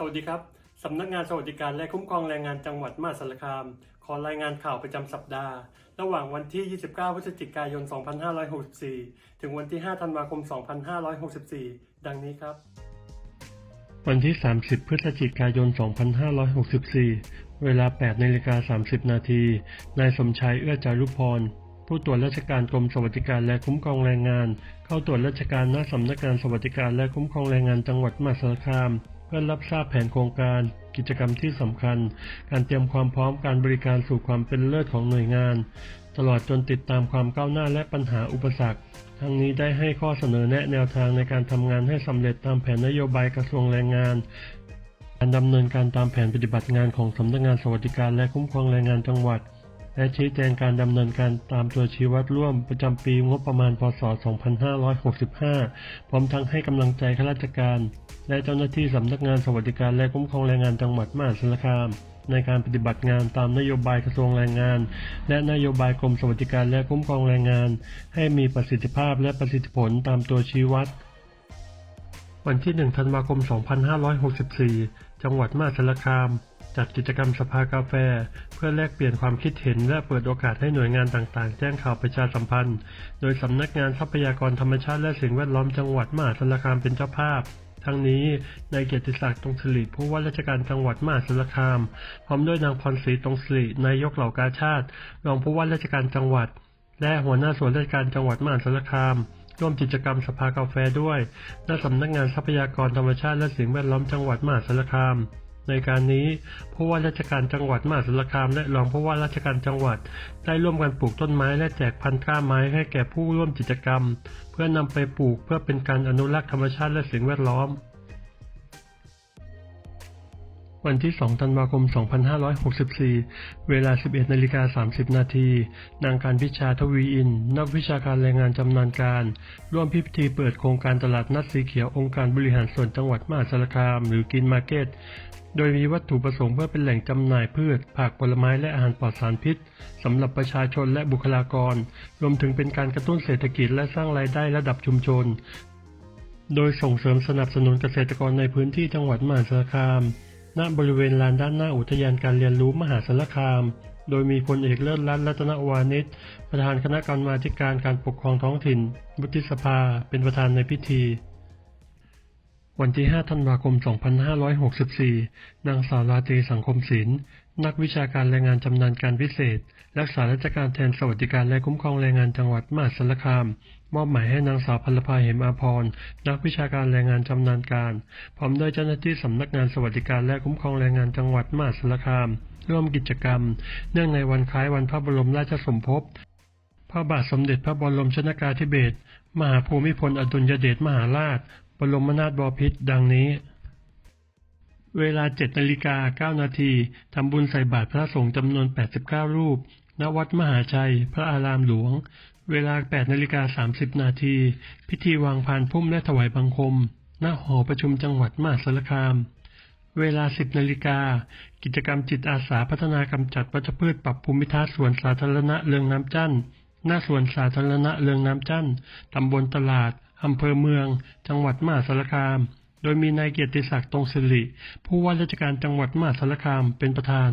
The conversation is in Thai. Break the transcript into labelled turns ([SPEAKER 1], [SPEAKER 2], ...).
[SPEAKER 1] สวัสดีครับ สำนักงานสวัสดิการและคุ้มครองแรงงานจังหวัดมหาสารคาม ขอรายงานข่าวประจำสัปดาห์ ระหว่างวันที่ 29 พฤศจิกายน 2564 ถึงวันที่ 5 ธันวาคม 2564 ดังนี้ครับ วันที่ 30 พฤศจิกายน 2564 เวลา 8นาฬิกา30 นาที นายสมชายเอื้อจารุพรผู้ตรวจราชการกรมสวัสดิการและคุ้มครองแรงงาน เข้าตรวจราชการณสำนักงานสวัสดิการและคุ้มครองแรงงานจังหวัดมหาสารคาม เพื่อรับทราบแผนโครงการกิจกรรมที่สำคัญ การเตรียมความพร้อมการบริการสู่ความเป็นเลิศของหน่วยงาน ตลอดจนติดตามความก้าวหน้าและปัญหาอุปสรรค ทั้งนี้ได้ให้ข้อเสนอแนะแนวทางในการทำงานให้สำเร็จตามแผนนโยบายกระทรวงแรงงาน การดำเนินการตามแผนปฏิบัติงานของสำนักงานสวัสดิการและคุ้มครองแรงงานจังหวัด และชี้แจงการดำเนินการตามตัวชี้วัดร่วมประจำปีงบประมาณพศ 2565 พร้อมทั้งให้กำลังใจข้าราชการ และเจ้าหน้าที่สำนักงานสวัสดิการและคุ้มครองแรงงานจังหวัดมหาสารคาม ในการปฏิบัติงานตามนโยบายกระทรวงแรงงาน และนโยบายกรมสวัสดิการและคุ้มครองแรงงาน ให้มีประสิทธิภาพและประสิทธิผลตามตัวชี้วัดวันที่ 1 ธันวาคม 2564 จังหวัดมหาสารคาม จัดกิจกรรมสภากาแฟ เพื่อแลกเปลี่ยนความคิดเห็น และเปิดโอกาสให้หน่วยงานต่างๆ แจ้งข่าวประชาสัมพันธ์ โดยสำนักงานทรัพยากรธรรมชาติและสิ่งแวดล้อมจังหวัดมหาสารคามเป็นเจ้าภาพทั้งนี้นายเกียรติศักดิ์ตรงสิริผู้ว่าราชการจังหวัดมหาสารคาม พร้อมด้วยนางพรศรีตรงสิรินายกเหล่ากาชาติรองผู้ว่าราชการจังหวัด และหัวหน้าส่วนราชการจังหวัดมหาสารคาม ร่วมกิจกรรมสภากาแฟด้วยณสำนักงานทรัพยากรธรรมชาติและสิ่งแวดล้อมจังหวัดมหาสารคาม ในการนี้ผู้ว่าราชการจังหวัดมหาสารคามและรองผู้ว่าราชการจังหวัด ได้ร่วมกันปลูกต้นไม้และแจกพันธุ์กล้าไม้ให้แก่ผู้ร่วมกิจกรรม เพื่อนำไปปลูกเพื่อเป็นการอนุรักษ์ธรรมชาติและสิ่งแวดล้อม วันที่ 2 ธันวาคม 2564 เวลา 11นาฬิกา30 นาที นางการพิชาทวีอิน นักวิชาการแรงงานจำนาญการ ร่วมพิธีเปิดโครงการตลาดนัดสีเขียวองค์การบริหารส่วนจังหวัดมหาสารคาม หรือกินมาร์เก็ต โดยมีวัตถุประสงค์เพื่อเป็นแหล่งจำหน่ายพืช ผักผลไม้และอาหารปลอดสารพิษสำหรับประชาชนและบุคลากร รวมถึงเป็นการกระตุ้นเศรษฐกิจและสร้างรายได้ระดับชุมชน โดยส่งเสริมสนับสนุนเกษตรกรในพื้นที่จังหวัดมหาสารคาม ณบริเวณลานด้านหน้าอุทยานการเรียนรู้มหาสารคาม โดยมีพลเอกเลิศรัตน์รัตนวานิชประธานคณะกรรมาการการปกครองท้องถิ่น วุฒิสภา เป็นประธานในพิธี วันที่ 5 ธันวาคม 2564 นางสาวราตรีสังคมศิลป์ นักวิชาการแรงงานจำนาญการพิเศษ รักษาราชการแทนสวัสดิการและคุ้มครองแรงงานจังหวัดมหาสารคาม มอบหมายให้นางสาวพลภาเหมอาภรณ์นักวิชาการแรงงานจำนาญการ พร้อมด้วยเจ้าหน้าที่สำนักงานสวัสดิการและคุ้มครองแรงงานจังหวัดมหาสารคาม ร่วมกิจกรรม เนื่องในวันคล้ายวันพระบรมราชสมภพ พระบาทสมเด็จพระบรมชนกาธิเบศร มหาภูมิพลอดุลยเดชมหาราช บรมนาถบพิตรดังนี้ เวลา7นาฬิกา9นาทีทำบุญใส่บาตรพระสงฆ์จำนวน 89 รูป ณ วัดมหาชัย พระอารามหลวง เวลา8นาฬิกา30 นาที พิธีวางพานพุ่มและถวายบังคม ณ หอประชุมจังหวัดมหาสารคาม เวลา 10นาฬิกา กิจกรรมจิตอาสาพัฒนากำจัดวัชพืชปรับภูมิทัศน์สวนสาธารณะเรืองน้ำจันหน้าสวนสาธารณะเรืองน้ำจั่นตำบลตลาดอำเภอเมือง จังหวัดมหาสารคาม โดยมีนายเกียรติศักดิ์ ตรงสิริ ผู้ว่าราชการจังหวัดมหาสารคามเป็นประธาน